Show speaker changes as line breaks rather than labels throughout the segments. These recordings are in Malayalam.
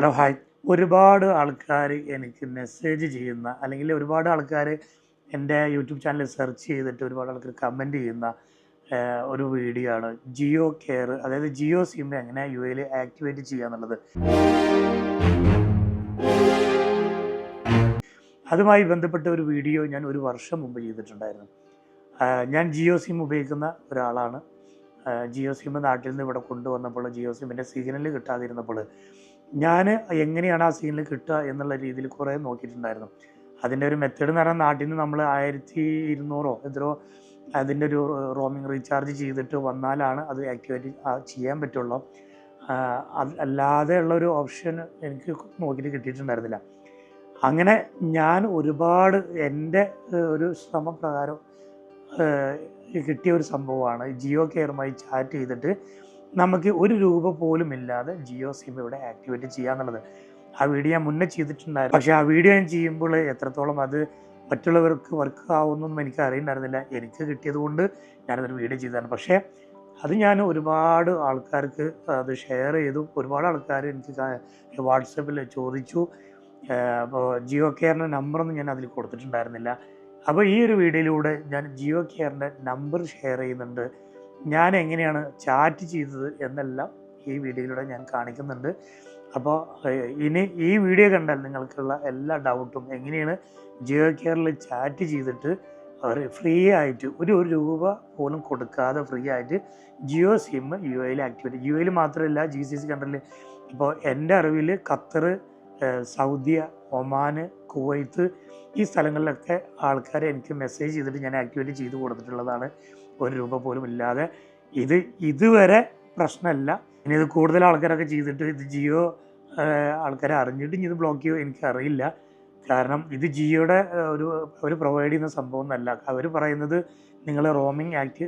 ഹലോ ഹായ് ഒരുപാട് ആൾക്കാർ എനിക്ക് മെസ്സേജ് ചെയ്യുന്ന അല്ലെങ്കിൽ ഒരുപാട് ആൾക്കാർ എന്റെ യൂട്യൂബ് ചാനൽ സെർച്ച് ചെയ്തിട്ട് ഒരുപാട് ആൾക്കാർ കമന്റ് ചെയ്യുന്ന ഒരു വീഡിയോ ആണ്. ജിയോ കെയർ അതായത് ജിയോ സിം എങ്ങനെ യു എയിൽ ആക്ടിവേറ്റ് ചെയ്യുക എന്നുള്ളത്. അതുമായി ബന്ധപ്പെട്ട ഒരു വീഡിയോ ഞാൻ ഒരു വർഷം മുമ്പ് ചെയ്തിട്ടുണ്ടായിരുന്നു. ഞാൻ ജിയോ സിം ഉപയോഗിക്കുന്ന ഒരാളാണ്. ജിയോ സിം നാട്ടിൽ നിന്ന് ഇവിടെ കൊണ്ടുവന്നപ്പോൾ ജിയോ സിമ്മിന്റെ സിഗ്നൽ കിട്ടാതിരുന്നപ്പോൾ ഞാൻ എങ്ങനെയാണ് ആ സീനിൽ കിട്ടുക എന്നുള്ള രീതിയിൽ കുറേ നോക്കിയിട്ടുണ്ടായിരുന്നു. അതിന്റെ ഒരു മെത്തേഡ് എന്ന് പറഞ്ഞാൽ നാട്ടിൽ നിന്ന് നമ്മൾ ആയിരത്തി ഇരുന്നൂറോ എത്രയോ അതിന്റെ ഒരു റോമിങ് റീചാർജ് ചെയ്തിട്ട് വന്നാലാണ് അത് ആക്ടിവേറ്റ് ചെയ്യാൻ പറ്റുള്ളൂ. അല്ലാതെ ഉള്ളൊരു ഓപ്ഷൻ എനിക്ക് നോക്കിയിട്ട് കിട്ടിയിട്ടുണ്ടായിരുന്നില്ല. അങ്ങനെ ഞാൻ ഒരുപാട് എന്റെ ഒരു ശ്രമപ്രകാരം പ്രകാരം കിട്ടിയ ഒരു സംഭവമാണ്. ജിയോ കെയറുമായി ചാറ്റ് ചെയ്തിട്ട് നമുക്ക് ഒരു രൂപ പോലും ഇല്ലാതെ ജിയോ സിം ഇവിടെ ആക്ടിവേറ്റ് ചെയ്യാന്നുള്ളത്. ആ വീഡിയോ ഞാൻ മുന്നേ ചെയ്തിട്ടുണ്ടായിരുന്നു. പക്ഷേ ആ വീഡിയോ ഞാൻ ചെയ്യുമ്പോൾ എത്രത്തോളം അത് മറ്റുള്ളവർക്ക് വർക്ക് ആവുന്നൊന്നും എനിക്ക് അറിയുന്നുണ്ടായിരുന്നില്ല എനിക്ക് കിട്ടിയത് കൊണ്ട് ഞാനതൊരു വീഡിയോ ചെയ്തതാണ്. പക്ഷേ അത് ഞാൻ ഒരുപാട് ആൾക്കാർക്ക് അത് ഷെയർ ചെയ്തു. ഒരുപാട് ആൾക്കാർ എനിക്ക് വാട്സപ്പിൽ ചോദിച്ചു. അപ്പോൾ ജിയോ കെയറിന്റെ നമ്പറൊന്നും ഞാൻ അതിൽ കൊടുത്തിട്ടുണ്ടായിരുന്നില്ല. അപ്പോൾ ഈ ഒരു വീഡിയോയിലൂടെ ഞാൻ ജിയോ കെയറിന്റെ നമ്പർ ഷെയർ ചെയ്യുന്നുണ്ട്. ഞാൻ എങ്ങനെയാണ് ചാറ്റ് ചെയ്തത് എന്നെല്ലാം ഈ വീഡിയോയിലൂടെ ഞാൻ കാണിക്കുന്നുണ്ട്. അപ്പോൾ ഇനി ഈ വീഡിയോ കണ്ടാൽ നിങ്ങൾക്കുള്ള എല്ലാ ഡൗട്ടും എങ്ങനെയാണ് ജിയോ കെയറിൽ ചാറ്റ് ചെയ്തിട്ട് അവർ ഫ്രീ ആയിട്ട് ഒരു ഒരു രൂപ പോലും കൊടുക്കാതെ ഫ്രീ ആയിട്ട് ജിയോ സിം യു എയിൽ ആക്ടിവേറ്റ് യു എയിൽ മാത്രമല്ല ജി സി സി കൺട്രിയിൽ ഇപ്പോൾ എന്റെ അറിവിൽ ഖത്തർ സൗദി ഒമാന് കുവൈത്ത് ഈ സ്ഥലങ്ങളിലൊക്കെ ആൾക്കാരെ എനിക്ക് മെസ്സേജ് ചെയ്തിട്ട് ഞാൻ ആക്ടിവേറ്റ് ചെയ്ത് കൊടുത്തിട്ടുള്ളതാണ്. ഒരു രൂപ പോലും ഇല്ലാതെ ഇത് ഇതുവരെ പ്രശ്നമല്ല. ഇനി ഇത് കൂടുതൽ ആൾക്കാരൊക്കെ ചെയ്തിട്ട് ഇത് ജിയോ ആൾക്കാരെ അറിഞ്ഞിട്ട് ഇനി ഇത് ബ്ലോക്ക് ചെയ്യുമോ എനിക്കറിയില്ല. കാരണം ഇത് ജിയോയുടെ ഒരു അവർ പ്രൊവൈഡ് ചെയ്യുന്ന സംഭവം എന്നല്ല അവർ പറയുന്നത് നിങ്ങൾ റോമിംഗ് ആക്ടി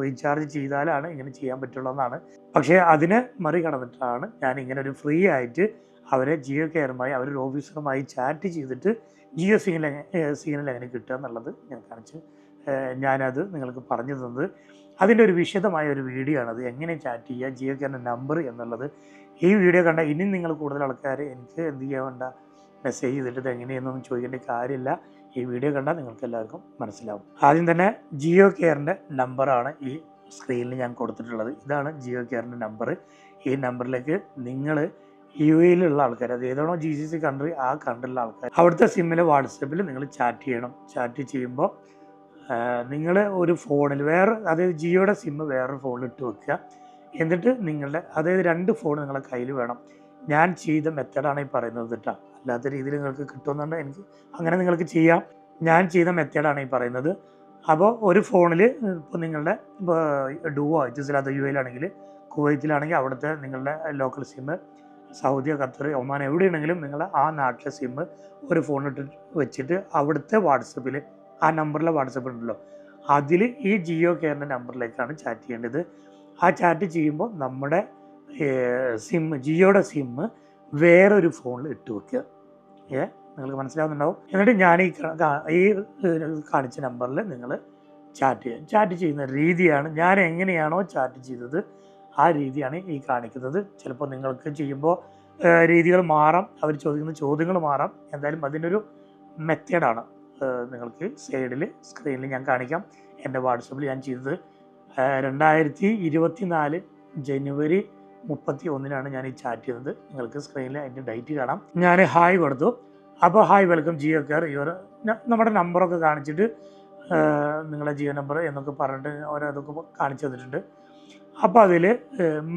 റീചാർജ് ചെയ്താലാണ് ഇങ്ങനെ ചെയ്യാൻ പറ്റുള്ളൂ എന്നാണ് പക്ഷേ അതിനെ മറികടന്നിട്ടാണ് ഞാൻ ഇങ്ങനെ ഒരു ഫ്രീ ആയിട്ട് അവരെ ജിയോ കെയറുമായി അവരൊരു ഓഫീസറുമായി ചാറ്റ് ചെയ്തിട്ട് ജിയോ സിഗ്നൽ എങ്ങനെ സിഗ്നൽ എങ്ങനെ കിട്ടുക എന്നുള്ളത് ഞാൻ കാണിച്ച് ഞാനത് നിങ്ങൾക്ക് പറഞ്ഞു തന്നത്. അതിന്റെ ഒരു വിശദമായ ഒരു വീഡിയോ ആണത് എങ്ങനെ ചാറ്റ് ചെയ്യുക ജിയോ കെയറിന്റെ നമ്പർ എന്നുള്ളത്. ഈ വീഡിയോ കണ്ട ഇനി നിങ്ങൾ കൂടുതൽ ആൾക്കാർ എനിക്ക് എന്ത് ചെയ്യാൻ വേണ്ട മെസ്സേജ് ചെയ്തിട്ട് എങ്ങനെയെന്നൊന്നും ചോദിക്കേണ്ട കാര്യമില്ല. ഈ വീഡിയോ കണ്ടാൽ നിങ്ങൾക്ക് എല്ലാവർക്കും മനസ്സിലാവും. ആദ്യം തന്നെ ജിയോ കെയറിന്റെ നമ്പറാണ് ഈ സ്ക്രീനിൽ ഞാൻ കൊടുത്തിട്ടുള്ളത്. ഇതാണ് ജിയോ കെയറിന്റെ നമ്പർ. ഈ നമ്പറിലേക്ക് നിങ്ങൾ യു എയിലുള്ള ആൾക്കാർ അത് ഏതാണോ ജി സി സി കൺട്രി ആ കൺട്രിയിലുള്ള ആൾക്കാർ. അവിടുത്തെ സിമ്മിൽ വാട്സപ്പിൽ നിങ്ങൾ ചാറ്റ് ചെയ്യണം. ചാറ്റ് ചെയ്യുമ്പോൾ നിങ്ങൾ ഒരു ഫോണിൽ വേറെ അതായത് ജിയോയുടെ സിമ്മ് വേറൊരു ഫോണിൽ ഇട്ട് വെക്കുക. എന്നിട്ട് നിങ്ങളുടെ അതായത് രണ്ട് ഫോൺ നിങ്ങളുടെ കയ്യിൽ വേണം. ഞാൻ ചെയ്ത മെത്തേഡാണ് ഈ പറയുന്നത് കേട്ടോ. അല്ലാത്ത രീതിയിൽ നിങ്ങൾക്ക് കിട്ടുമെന്നുണ്ട് എനിക്ക് അങ്ങനെ നിങ്ങൾക്ക് ചെയ്യാം. ഞാൻ ചെയ്ത മെത്തേഡാണ് ഈ പറയുന്നത്. അപ്പോൾ ഒരു ഫോണിൽ ഇപ്പോൾ നിങ്ങളുടെ ഇപ്പോൾ ഡുവോ ഇത്തിസിലാത്ത യു എയിലാണെങ്കിൽ കുവൈത്തിലാണെങ്കിൽ അവിടുത്തെ നിങ്ങളുടെ local SIM Saudi Qatar Oman എവിടെയാണെങ്കിലും നിങ്ങൾ ആ നാട്ടിലെ സിമ്മ് ഒരു ഫോണിട്ട് വെച്ചിട്ട് അവിടുത്തെ വാട്സപ്പിൽ ആ നമ്പറിലെ വാട്സപ്പ് ഉണ്ടല്ലോ. അതിൽ ഈ ജിയോ കെയറിന്റെ നമ്പറിലേക്കാണ് ചാറ്റ് ചെയ്യേണ്ടത്. ആ ചാറ്റ് ചെയ്യുമ്പോൾ നമ്മുടെ സിം ജിയോയുടെ സിമ്മ് വേറൊരു ഫോണിൽ ഇട്ട് വെക്കുക. ഏ നിങ്ങൾക്ക് മനസ്സിലാവുന്നുണ്ടാവും? എന്നിട്ട് ഞാൻ ഈ ഈ കാണിച്ച നമ്പറിൽ നിങ്ങൾ ചാറ്റ് ചെയ്യുക. ചാറ്റ് ചെയ്യുന്ന രീതിയാണ് ഞാൻ എങ്ങനെയാണോ ചാറ്റ് ചെയ്തത്. ആ രീതിയാണ് ഈ കാണിക്കുന്നത്. ചിലപ്പോൾ നിങ്ങൾക്ക് ചെയ്യുമ്പോൾ രീതികൾ മാറാം. അവർ ചോദിക്കുന്ന ചോദ്യങ്ങൾ മാറാം. എന്തായാലും അതിനൊരു മെത്തേഡാണ് നിങ്ങൾക്ക് സൈഡിൽ സ്ക്രീനിൽ ഞാൻ കാണിക്കാം. എന്റെ വാട്സപ്പിൽ ഞാൻ ചെയ്തത് രണ്ടായിരത്തി ഇരുപത്തി നാല് ജനുവരി മുപ്പത്തി ഒന്നിനാണ് ഞാൻ ഈ ചാറ്റ് ചെയ്തത്. നിങ്ങൾക്ക് സ്ക്രീനിൽ അതിന്റെ ഡേറ്റ് കാണാം. ഞാൻ ഹായ് കൊടുത്തു. അപ്പോൾ hi welcome Jio care. Your നമ്മുടെ നമ്പറൊക്കെ കാണിച്ചിട്ട് നിങ്ങളുടെ നിങ്ങളെ ജിയോ നമ്പർ എന്നൊക്കെ പറഞ്ഞിട്ട് ഓരോതൊക്കെ കാണിച്ചു തന്നിട്ടുണ്ട്. അപ്പോൾ അതിൽ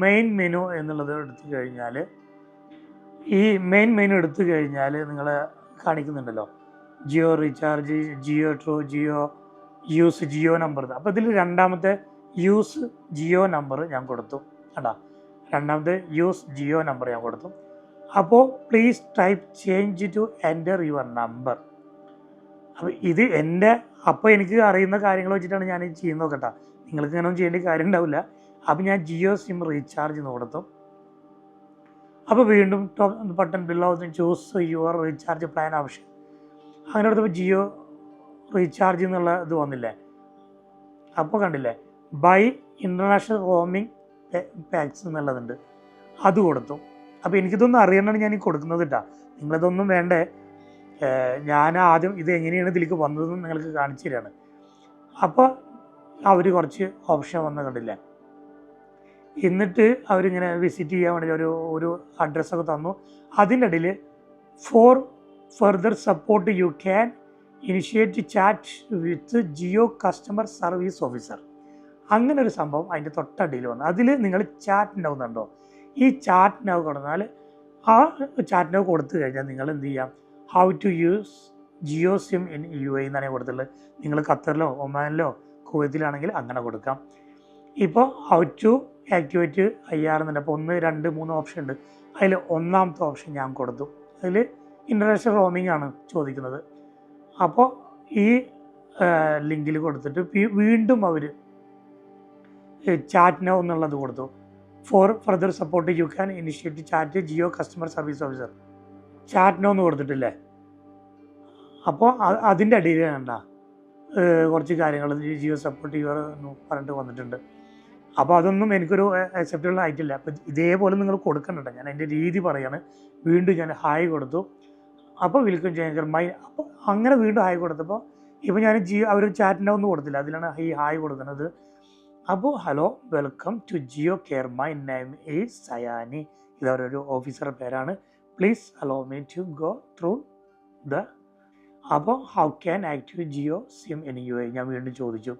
മെയിൻ മെനു എന്നുള്ളത് എടുത്തു കഴിഞ്ഞാൽ ഈ മെയിൻ മെനു എടുത്തു കഴിഞ്ഞാൽ നിങ്ങൾ കാണിക്കുന്നുണ്ടല്ലോ. Jio recharge Jio true Jio use Jio number. അപ്പോൾ ഇതിൽ രണ്ടാമത്തെ യൂസ് ജിയോ നമ്പർ ഞാൻ കൊടുത്തു. കണ്ടാ? രണ്ടാമത്തെ യൂസ് ജിയോ നമ്പർ ഞാൻ കൊടുത്തു. അപ്പോൾ please type change to enter your number അപ്പോൾ ഇത് എന്റെ അപ്പോൾ എനിക്ക് അറിയുന്ന കാര്യങ്ങൾ വെച്ചിട്ടാണ് ഞാൻ ചെയ്യുന്നത്. കേട്ടോ നിങ്ങൾക്ക് ഇങ്ങനെ ഒന്നും ചെയ്യേണ്ട കാര്യം ഉണ്ടാവില്ല അപ്പോൾ ഞാൻ ജിയോ സിം റീചാർജ് എന്ന് കൊടുത്തു അപ്പോൾ വീണ്ടും button below choose your recharge plan option അങ്ങനെ എടുത്തപ്പോൾ ജിയോ റീചാർജ് എന്നുള്ള ഇത് വന്നില്ലേ? അപ്പോൾ കണ്ടില്ലേ? ബൈ ഇന്റർനാഷണൽ റോമിംഗ് പാക്സ് എന്നുള്ളതുണ്ട്. അത് കൊടുത്തു. അപ്പോൾ എനിക്കിതൊന്നും അറിയണമെന്ന് ഞാൻ കൊടുക്കുന്നത് കേട്ടോ നിങ്ങളിതൊന്നും വേണ്ടേ. ഞാൻ ആദ്യം ഇത് എങ്ങനെയാണ് ഇതിലേക്ക് വന്നതെന്ന് നിങ്ങൾക്ക് കാണിച്ചു തരാണ്. അപ്പോൾ അവർ കുറച്ച് ഓപ്ഷൻ വന്ന കണ്ടില്ല? എന്നിട്ട് അവരിങ്ങനെ വിസിറ്റ് ചെയ്യാൻ വേണ്ടി ഒരു ഒരു അഡ്രസ്സൊക്കെ തന്നു. അതിന്റെ ഇടയിൽ for further support you can initiate chat with Jio customer service officer അങ്ങനെ ഒരു സംഭവം അതിന്റെ തൊട്ടടിയിൽ വന്നു. അതിൽ നിങ്ങൾ ചാറ്റ് ഉണ്ടാവുന്നുണ്ടോ? ഈ ചാറ്റ് നവ് കൊടുത്താൽ ആ ചാറ്റ് നവ് കൊടുത്തു കഴിഞ്ഞാൽ നിങ്ങൾ എന്ത് ചെയ്യാം? How to use Jio SIM in U A എന്നാണ് കൊടുത്തിട്ടുള്ളത്. നിങ്ങൾ ഖത്തറിലോ ഒമാനിലോ കുവൈത്തിലാണെങ്കിൽ അങ്ങനെ കൊടുക്കാം. ഇപ്പോൾ how to activate I R എന്നുണ്ട് അപ്പോൾ ഒന്ന് രണ്ട് മൂന്ന് ഓപ്ഷൻ ഉണ്ട്. അതിൽ ഒന്നാമത്തെ ഓപ്ഷൻ ഞാൻ കൊടുത്തു. അതിൽ ഇന്റർനാഷണൽ റോമിംഗ് ആണ് ചോദിക്കുന്നത്. അപ്പോൾ ഈ ലിങ്കിൽ കൊടുത്തിട്ട് വീണ്ടും അവർ ചാറ്റ് നോ എന്നുള്ളത് കൊടുത്തു. For further support you can initiate chat Jio customer service officer chat no എന്ന് കൊടുത്തിട്ടില്ലേ? അപ്പോൾ അതിന്റെ അടിയിൽ കണ്ട. കുറച്ച് കാര്യങ്ങൾ ജിയോ സപ്പോർട്ട് യുവർ എന്ന് പറഞ്ഞിട്ട് വന്നിട്ടുണ്ട്. അപ്പോൾ അതൊന്നും എനിക്കൊരു അക്സെപ്റ്റബിൾ ആയിട്ടില്ല. അപ്പം ഇതേപോലെ നിങ്ങൾ കൊടുക്കുന്നുണ്ട് ഞാൻ എന്റെ രീതി പറയാണ്. വീണ്ടും ഞാൻ ഹായ് കൊടുത്തു. അപ്പോൾ വിൽക്കും ചേഞ്ചർ മൈ അപ്പോൾ അങ്ങനെ വീണ്ടും ഹായ് കൊടുത്തപ്പോൾ ഇപ്പോൾ ഞാൻ ജിയോ അവർ ചാറ്റിന്റെ ഒന്നും കൊടുത്തില്ല. അതിലാണ് ഈ ഹായ് കൊടുക്കുന്നത്. അപ്പോൾ hello welcome to Jio care my name is Sayani ഇത് അവരൊരു ഓഫീസറുടെ പേരാണ്. Please allow me to go through the അപ്പോൾ how can active Jio SIM എനിക്ക് ഞാൻ വീണ്ടും ചോദിച്ചു.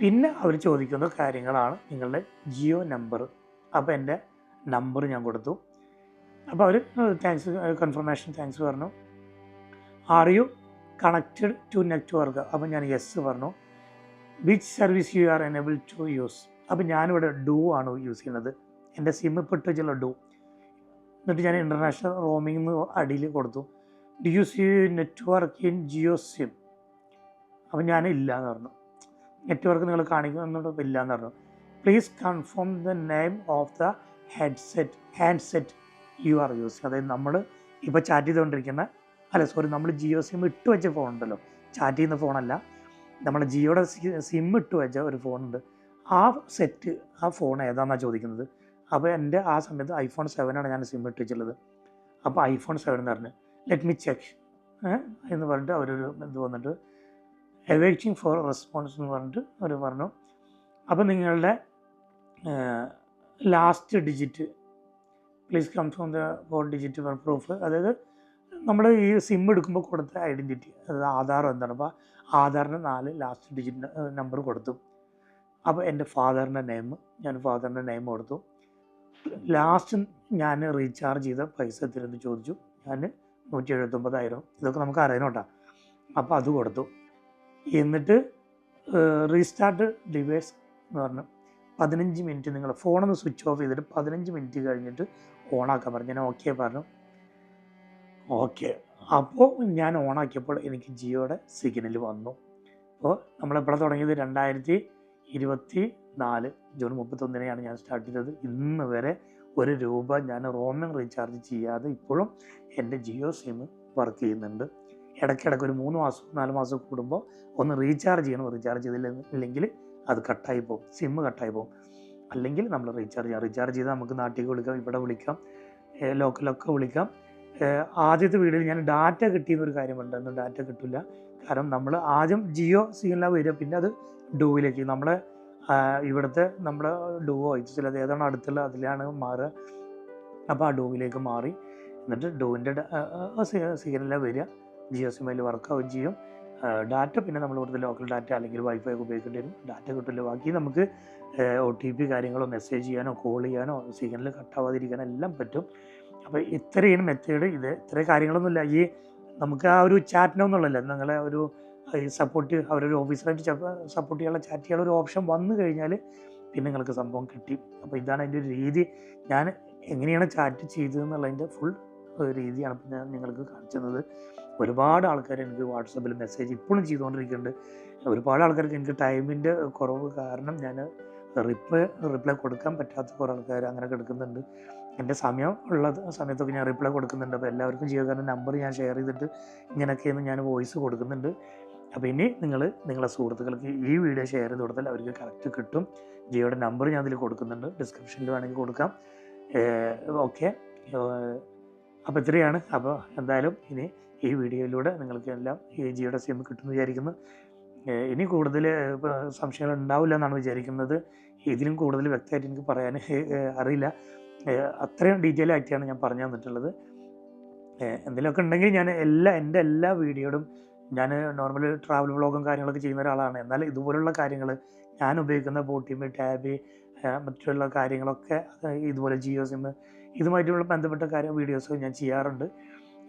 പിന്നെ അവർ ചോദിക്കുന്ന കാര്യങ്ങളാണ് നിങ്ങളുടെ ജിയോ നമ്പർ. അപ്പോൾ എന്റെ നമ്പർ ഞാൻ കൊടുത്തു. അപ്പോൾ അവർ താങ്ക്സ് കൺഫർമേഷൻ താങ്ക്സ് പറഞ്ഞു. Are you connected to network അപ്പോൾ ഞാൻ യെസ് പറഞ്ഞു. Which service you are enable to use അപ്പോൾ ഞാനിവിടെ ഡൂ ആണ് യൂസ് ചെയ്യുന്നത്. എന്റെ സിം ഇട്ട് വെച്ചുള്ള ഡൂ എന്നിട്ട് ഞാൻ ഇന്റർനാഷണൽ റോമിംഗ് എന്ന് അടിയിൽ കൊടുത്തു. Do you you network in Jio SIM അപ്പോൾ ഞാൻ ഇല്ല എന്ന് പറഞ്ഞു. നെറ്റ്വർക്ക് നിങ്ങൾ കാണിക്കുന്നുണ്ടോ എന്ന് പറഞ്ഞു. Please confirm the name of the headset handset you are use അതായത് നമ്മൾ ഇപ്പോൾ ചാറ്റ് ചെയ്തുകൊണ്ടിരിക്കുന്ന അല്ല സോറി നമ്മൾ ജിയോ സിം ഇട്ട് വെച്ച ഫോൺ ഉണ്ടല്ലോ. ചാറ്റ് ചെയ്യുന്ന ഫോണല്ല നമ്മൾ ജിയോയുടെ സിം ഇട്ട് വെച്ച ഒരു ഫോണുണ്ട് ആ സെറ്റ് ആ ഫോൺ ഏതാണെന്നാണ് ചോദിക്കുന്നത്? അപ്പോൾ എന്റെ ആ സമയത്ത് ഐഫോൺ സെവനാണ് ഞാൻ സിം ഇട്ട് വെച്ചുള്ളത് അപ്പോൾ ഐഫോൺ സെവൻ എന്ന് പറഞ്ഞു ലെറ്റ് മി ചെക്ക് എന്ന് പറഞ്ഞിട്ട് അവരൊരു ഇത് വന്നിട്ട് എവേറ്റിംഗ് ഫോർ റെസ്പോൺസ് എന്ന് പറഞ്ഞിട്ട് അവർ പറഞ്ഞു. അപ്പോൾ നിങ്ങളുടെ last digit please confirm the four digit for proof അതായത് നമ്മൾ ഈ സിം എടുക്കുമ്പോൾ കൊടുത്ത ഐഡന്റിറ്റി അതായത് ആധാർ എന്താണ്? അപ്പോൾ ആധാറിന്റെ നാല് ലാസ്റ്റ് ഡിജിറ്റ് നമ്പർ കൊടുത്തു. അപ്പോൾ എന്റെ ഫാദറിന്റെ നെയിം ഞാൻ ഫാദറിന്റെ നെയിം കൊടുത്തു. ലാസ്റ്റ് ഞാൻ റീചാർജ് ചെയ്ത പൈസ എത്തിരുന്ന് ചോദിച്ചു. ഞാൻ നൂറ്റി എഴുപത്തൊമ്പതായിരം. ഇതൊക്കെ നമുക്ക് അറിയണോട്ടാ അപ്പോൾ അത് കൊടുത്തു. എന്നിട്ട് റീസ്റ്റാർട്ട് ഡിവൈസ് എന്ന് പറഞ്ഞു. പതിനഞ്ച് മിനിറ്റ് നിങ്ങൾ ഫോണൊന്ന് സ്വിച്ച് ഓഫ് ചെയ്തിട്ട് പതിനഞ്ച് മിനിറ്റ് കഴിഞ്ഞിട്ട് ഓണാക്കാൻ പറഞ്ഞു. ഞാൻ ഓക്കെ പറഞ്ഞു. ഓക്കെ അപ്പോൾ ഞാൻ ഓണാക്കിയപ്പോൾ എനിക്ക് ജിയോയുടെ സിഗ്നൽ വന്നു. അപ്പോൾ നമ്മളെപ്പോഴാണ് തുടങ്ങിയത് രണ്ടായിരത്തി ഇരുപത്തി നാല് ജൂൺ മുപ്പത്തൊന്നിനെയാണ് ഞാൻ സ്റ്റാർട്ട് ചെയ്തത്. ഇന്ന് വരെ ഒരു രൂപ ഞാൻ റോമിംഗ് റീചാർജ് ചെയ്യാതെ ഇപ്പോഴും എന്റെ ജിയോ സിം വർക്ക് ചെയ്യുന്നുണ്ട്. ഇടയ്ക്കിടയ്ക്ക് ഒരു മൂന്ന് മാസം നാല് മാസം കൂടുമ്പോൾ ഒന്ന് റീചാർജ് ചെയ്യണം. റീചാർജ് ചെയ്തില്ല ഇല്ലെങ്കിൽ അത് കട്ടായി പോകും. സിമ്മ് കട്ടായി പോകും. അല്ലെങ്കിൽ നമ്മൾ റീചാർജ് ചെയ്യാം. റീചാർജ് ചെയ്താൽ നമുക്ക് നാട്ടിലേക്ക് വിളിക്കാം ഇവിടെ വിളിക്കാം ലോക്കലൊക്കെ വിളിക്കാം. ആദ്യത്തെ വീഡിയോയിൽ ഞാൻ ഡാറ്റ കിട്ടിയെന്നൊരു കാര്യമുണ്ട്. അന്ന് ഡാറ്റ കിട്ടില്ല കാരണം നമ്മൾ ആദ്യം ജിയോ സിഗ്നലാണ് വരിക പിന്നെ അത് ഡൂവിലേക്ക്. നമ്മളെ ഇവിടുത്തെ നമ്മുടെ ഡൂവോ ഇത് അത് ഏതാണ് അടുത്തുള്ള അതിലാണ് മാറുക. അപ്പോൾ ആ ഡൂവിലേക്ക് മാറി. എന്നിട്ട് ഡൂവിന്റെ സിഗ്നലാണ് വരിക. ജിയോ സിമ്മിൽ വർക്കൗട്ട് ചെയ്യും. ഡാറ്റ പിന്നെ നമ്മൾ ഇവിടുത്തെ ലോക്കൽ ഡാറ്റ അല്ലെങ്കിൽ വൈഫൈ ഒക്കെ ഉപയോഗിക്കേണ്ടി വരും. ഡാറ്റ കിട്ടില്ല ബാക്കി നമുക്ക് ഒ ടി പി കാര്യങ്ങളോ മെസ്സേജ് ചെയ്യാനോ കോൾ ചെയ്യാനോ സിഗ്നൽ കട്ടാവാതിരിക്കാനോ എല്ലാം പറ്റും. അപ്പോൾ ഇത്രയാണ് മെത്തേഡ് ഇത് ഇത്ര കാര്യങ്ങളൊന്നുമില്ല ഈ നമുക്ക് ആ ഒരു ചാറ്റിനൊന്നുള്ളല്ല നിങ്ങളെ ഒരു സപ്പോർട്ട് അവരൊരു ഓഫീസറായിട്ട് സപ്പോർട്ട് ചെയ്യാനുള്ള ചാറ്റ് ചെയ്യാനുള്ള ഒരു ഓപ്ഷൻ വന്നു കഴിഞ്ഞാൽ പിന്നെ നിങ്ങൾക്ക് സംഭവം കിട്ടി. അപ്പോൾ ഇതാണ് അതിന്റെ ഒരു രീതി. ഞാൻ എങ്ങനെയാണ് ചാറ്റ് ചെയ്തതെന്നുള്ളതിന്റെ ഫുൾ രീതിയാണ് ഇപ്പം ഞാൻ നിങ്ങൾക്ക് കാണിച്ചത് ഒരുപാട് ആൾക്കാർ എനിക്ക് വാട്സപ്പിൽ മെസ്സേജ് ഇപ്പോഴും ചെയ്തുകൊണ്ടിരിക്കുന്നുണ്ട്. ഒരുപാട് ആൾക്കാർക്ക് എനിക്ക് ടൈമിന്റെ കുറവ് കാരണം ഞാൻ റിപ്ലൈ റിപ്ലൈ കൊടുക്കാൻ പറ്റാത്ത കുറേ ആൾക്കാർ അങ്ങനെ കിടക്കുന്നുണ്ട്. എന്റെ സമയം ഉള്ള സമയത്തൊക്കെ ഞാൻ റിപ്ലൈ കൊടുക്കുന്നുണ്ട്. അപ്പോൾ എല്ലാവർക്കും ജീവകാരന്റെ നമ്പർ ഞാൻ ഷെയർ ചെയ്തിട്ട് ഇങ്ങനെയൊക്കെയെന്ന് ഞാൻ വോയിസ് കൊടുക്കുന്നുണ്ട്. അപ്പോൾ ഇനി നിങ്ങൾ നിങ്ങളെ സുഹൃത്തുക്കൾക്ക് ഈ വീഡിയോ ഷെയർ ചെയ്ത് കൊടുത്താൽ അവർക്ക് കറക്റ്റ് കിട്ടും. ജിയോയുടെ നമ്പർ ഞാൻ അതിൽ കൊടുക്കുന്നുണ്ട്. ഡിസ്ക്രിപ്ഷനിൽ വേണമെങ്കിൽ കൊടുക്കാം. ഓക്കെ. അപ്പോൾ ഇത്രയാണ്. അപ്പോൾ എന്തായാലും ഇനി ഈ വീഡിയോയിലൂടെ നിങ്ങൾക്ക് എല്ലാം ഈ ജിയുടെ സിം കിട്ടുമെന്ന് വിചാരിക്കുന്നു. ഇനി കൂടുതൽ സംശയങ്ങൾ ഉണ്ടാവില്ല എന്നാണ് വിചാരിക്കുന്നത്. ഇതിലും കൂടുതൽ വ്യക്തമായിട്ട് എനിക്ക് പറയാൻ അറിയില്ല. അത്രയും ഡീറ്റെയിൽ ആയിട്ടാണ് ഞാൻ പറഞ്ഞു തന്നിട്ടുള്ളത്. എന്തെങ്കിലുമൊക്കെ ഉണ്ടെങ്കിൽ ഞാൻ എല്ലാ എന്റെ എല്ലാ വീഡിയോയും ഞാൻ നോർമൽ ട്രാവൽ വ്ളോഗും കാര്യങ്ങളൊക്കെ ചെയ്യുന്ന ഒരാളാണ്. എന്നാൽ ഇതുപോലുള്ള കാര്യങ്ങൾ ഞാൻ ഉപയോഗിക്കുന്ന ബോട്ടിമ് ടാബ് മറ്റുള്ള കാര്യങ്ങളൊക്കെ ഇതുപോലെ ജിയോ സിം ഇതുമായിട്ടുള്ള ബന്ധപ്പെട്ട കാര്യം വീഡിയോസ് ഞാൻ ചെയ്യാറുണ്ട്.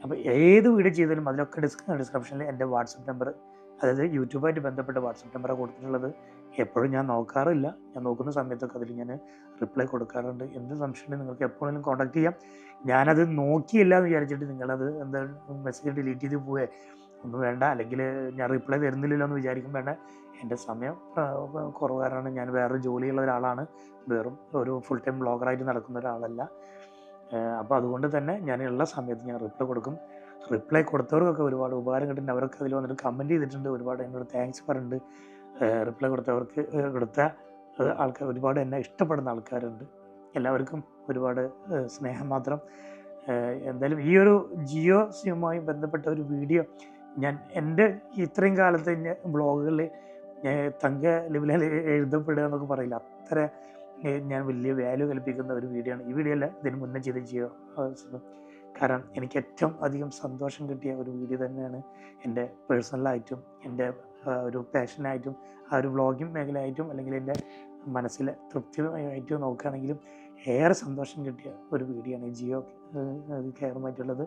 അപ്പോൾ ഏത് വീഡിയോ ചെയ്താലും അതിലൊക്കെ ഡിസ്ക്രിപ്ഷൻ ഡിസ്ക്രിപ്ഷനിൽ എന്റെ വാട്സപ്പ് നമ്പർ അതായത് യൂട്യൂബായിട്ട് ബന്ധപ്പെട്ട വാട്സപ്പ് നമ്പറാണ് കൊടുത്തിട്ടുള്ളത്. എപ്പോഴും ഞാൻ നോക്കാറില്ല. ഞാൻ നോക്കുന്ന സമയത്തൊക്കെ അതിൽ ഞാൻ റിപ്ലൈ കൊടുക്കാറുണ്ട്. എന്ത് സംശയം നിങ്ങൾക്ക് എപ്പോഴെങ്കിലും കോൺടാക്ട് ചെയ്യാം. ഞാനത് നോക്കിയില്ല എന്ന് വിചാരിച്ചിട്ട് നിങ്ങളത് എന്താ മെസ്സേജ് ഡിലീറ്റ് ചെയ്ത് പോവേ. ഒന്നും വേണ്ട. അല്ലെങ്കിൽ ഞാൻ റിപ്ലൈ തരുന്നില്ലല്ലോ എന്ന് വിചാരിക്കും വേണ്ട. എന്റെ സമയം കുറവ് കാരണമാണ് ഞാൻ വേറൊരു ജോലിയുള്ള ഒരാളാണ്. വെറും ഒരു ഫുൾ ടൈം ബ്ലോഗറായിട്ട് നടക്കുന്ന ഒരാളല്ല. അപ്പോൾ അതുകൊണ്ട് തന്നെ ഞാനുള്ള സമയത്ത് ഞാൻ റിപ്ലൈ കൊടുക്കും. റിപ്ലൈ കൊടുത്തവർക്കൊക്കെ ഒരുപാട് ഉപകാരം കിട്ടുന്നുണ്ട് അവരൊക്കെ അതിൽ വന്നിട്ട് കമന്റ് ചെയ്തിട്ടുണ്ട്. ഒരുപാട് എന്നോട് താങ്ക്സ് പറഞ്ഞിട്ടുണ്ട്. റിപ്ലൈ കൊടുത്തവർക്ക് കൊടുത്ത ആൾക്കാർ ഒരുപാട് എന്നെ ഇഷ്ടപ്പെടുന്ന ആൾക്കാരുണ്ട്. എല്ലാവർക്കും ഒരുപാട് സ്നേഹം മാത്രം. എന്തായാലും ഈ ഒരു ജിയോ സിമ്മുമായി ബന്ധപ്പെട്ട ഒരു വീഡിയോ ഞാൻ എന്റെ ഇത്രയും കാലത്ത് ബ്ലോഗുകളിൽ തങ്ക ലെവലിൽ എഴുതപ്പെടുക എന്നൊക്കെ പറയില്ല. അത്ര ഞാൻ വലിയ വാല്യൂ കൽപ്പിക്കുന്ന ഒരു വീഡിയോ ആണ്. ഈ വീഡിയോ അല്ല ഇതിന് മുന്നേ ചെയ്ത ചെയ്യുക കാരണം എനിക്ക് ഏറ്റവും അധികം സന്തോഷം കിട്ടിയ ഒരു വീഡിയോ തന്നെയാണ് എന്റെ പേഴ്സണലായിട്ടും എന്റെ ഒരു പാഷനായിട്ടും ആ ഒരു വ്ളോഗിങ് മേഖലയായിട്ടും അല്ലെങ്കിൽ എന്റെ മനസ്സിലെ തൃപ്തിയായിട്ടും നോക്കുകയാണെങ്കിലും ഏറെ സന്തോഷം കിട്ടിയ ഒരു വീഡിയോ ആണ് ജിയോ കെയറുമായിട്ടുള്ളത്.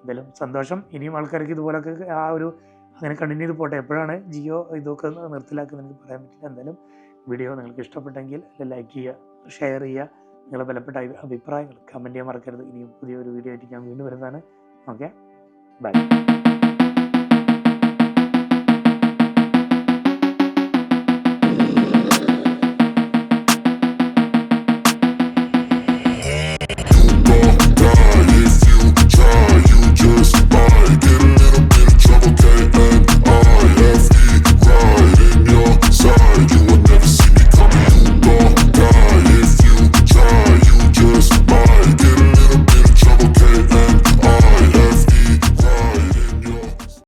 എന്തായാലും സന്തോഷം. ഇനിയും ആൾക്കാർക്ക് ഇതുപോലൊക്കെ ആ ഒരു അങ്ങനെ കണ്ടിന്യൂ ചെയ്ത് പോട്ടെ. എപ്പോഴാണ് ജിയോ ഇതൊക്കെ നിർത്തലാക്കുന്നത് എനിക്ക് പറയാൻ പറ്റില്ല. എന്തായാലും വീഡിയോ നിങ്ങൾക്ക് ഇഷ്ടപ്പെട്ടെങ്കിൽ ലൈക്ക് ചെയ്യുക ഷെയർ ചെയ്യുക. നിങ്ങളുടെ വിലപ്പെട്ട അഭിപ്രായങ്ങൾ കമന്റ് ചെയ്യാൻ മറക്കരുത്. ഇനിയും പുതിയൊരു വീഡിയോ ആയിട്ട് ഞാൻ വീണ്ടും വരുന്നതാണ്. ഓക്കെ? ബൈ.